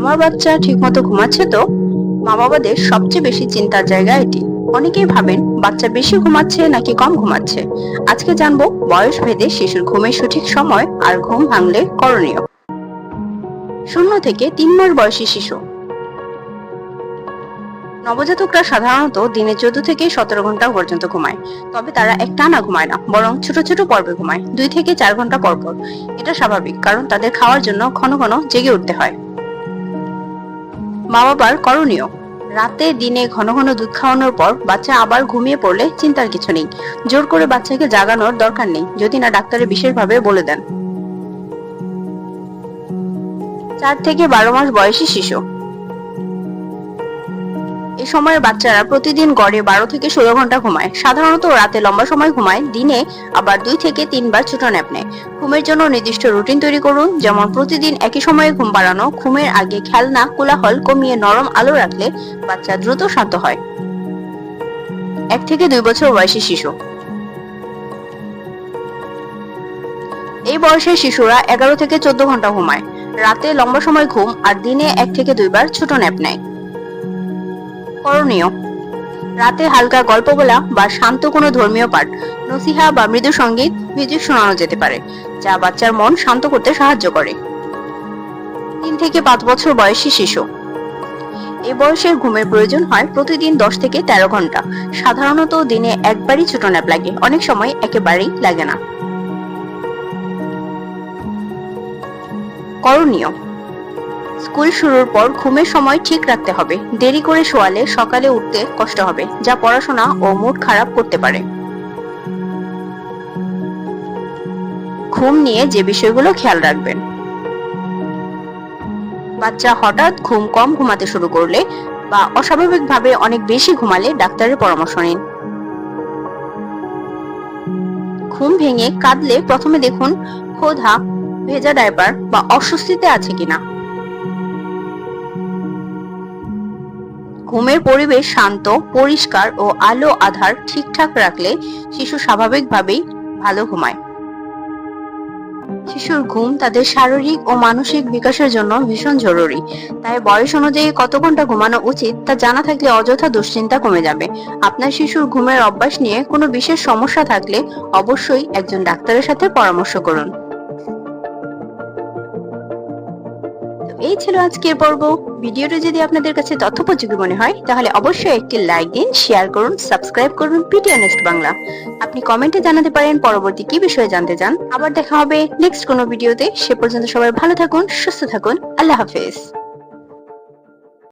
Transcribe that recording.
বাচ্চা ঠিকমতো ঘুমাচ্ছে তো? মা বাবাদের সবচেয়ে বেশি চিন্তার জায়গা এটি। অনেকেই ভাবেন বাচ্চা বেশি ঘুমাচ্ছে নাকি কম ঘুমাচ্ছে। আজকে জানব বয়স ভেদে শিশুর ঘুমের সঠিক সময় আর ঘুম ভাঙলে করণীয়। শূন্য থেকে তিন মাস বয়সী শিশু। নবজাতকরা সাধারণত দিনে চোদ্দ থেকে সতেরো ঘণ্টা পর্যন্ত ঘুমায়। তবে তারা এক টানা ঘুমায় না, বরং ছোট ছোট পর্বে ঘুমায়, দুই থেকে চার ঘণ্টা পর পর এটা স্বাভাবিক, কারণ তাদের খাওয়ার জন্য ঘন ঘন জেগে উঠতে হয়। মা বাবার করণীয়। রাতে দিনে ঘন ঘন দুধ খাওয়ানোর পর বাচ্চা আবার ঘুমিয়ে পড়লে চিন্তার কিছু নেই। জোর করে বাচ্চাকে জাগানোর দরকার নেই, যদি না ডাক্তারে বিশেষভাবে বলে দেন। চার থেকে বারো মাস বয়সী শিশু। এই সময়ের বাচ্চারা প্রতিদিন গড়ে বারো থেকে ষোলো ঘণ্টা ঘুমায়। সাধারণত রাতে লম্বা সময় ঘুমায়, দিনে আবার দুই থেকে তিনবার ছোট ন্যাপ নেয়। ঘুমের জন্য নির্দিষ্ট রুটিন তৈরি করুন, যেমন প্রতিদিন একই সময়ে ঘুম বাড়ানো, ঘুমের আগে খেলনা, কোলাহল কমিয়ে নরম আলো রাখলে বাচ্চা দ্রুত শান্ত হয়। এক থেকে দুই বছর বয়সী শিশু। এই বয়সের শিশুরা এগারো থেকে চোদ্দ ঘণ্টা ঘুমায়। রাতে লম্বা সময় ঘুম আর দিনে এক থেকে দুইবার ছোট ন্যাপ নেয়। করণীয়। রাতে হালকা গল্প বলা বা শান্ত কোনো ধর্মীয় পাঠ, নসিহা বা মৃদু সংগীত মিউজিক শোনানো যেতে পারে, যা বাচ্চার মন শান্ত করতে সাহায্য করে। তিন থেকে পাঁচ বছর বয়সী শিশু। এই বয়সের ঘুমের প্রয়োজন হয় প্রতিদিন দশ থেকে তেরো ঘণ্টা। সাধারণত দিনে একবারই ছোট ন্যাপ লাগে, অনেক সময় একেবারেই লাগে না। করণীয়। স্কুল শুরুর পর ঘুমের সময় ঠিক রাখতে হবে। দেরি করে শোয়ালে সকালে উঠতে কষ্ট হবে, যা পড়াশোনা ও মুড খারাপ করতে পারে। ঘুম নিয়ে যে বিষয়গুলো খেয়াল রাখবেন। বাচ্চা হঠাৎ ঘুম কম ঘুমাতে শুরু করলে বা অস্বাভাবিকভাবে অনেক বেশি ঘুমালে ডাক্তারের পরামর্শ নিন। ঘুম ভেঙে কাঁদলে প্রথমে দেখুন ক্ষোধা ভেজা ডাইপার বা অস্বস্তিতে আছে কিনা? ঘুমের পরিবেশ শান্ত, পরিষ্কার ও আলো আধার ঠিকঠাক রাখলে শিশু স্বাভাবিকভাবেই ভালো ঘুমায়। শিশুর ঘুম তাদের শারীরিক ও মানসিক বিকাশের জন্য ভীষণ জরুরি। তাই বয়স অনুযায়ী কত ঘণ্টা ঘুমানো উচিত তা জানা থাকলে অযথা দুশ্চিন্তা কমে যাবে। আপনার শিশুর ঘুমের অভ্যাস নিয়ে কোনো বিশেষ সমস্যা থাকলে অবশ্যই একজন ডাক্তারের সাথে পরামর্শ করুন। এই ছিল আজকের পর্ব। ভিডিওটি যদি আপনাদের কাছে তথ্যোপযোগী মনে হয়, তাহলে অবশ্যই একটি লাইক দিন, শেয়ার করুন, সাবস্ক্রাইব করুন পিটিএ নেক্সট বাংলা। আপনি কমেন্টে জানাতে পারেন পরবর্তী কি বিষয়ে জানতে চান। আবার দেখা হবে নেক্সট কোনো ভিডিওতে। সে পর্যন্ত সবাই ভালো থাকুন, সুস্থ থাকুন। আল্লাহ হাফেজ।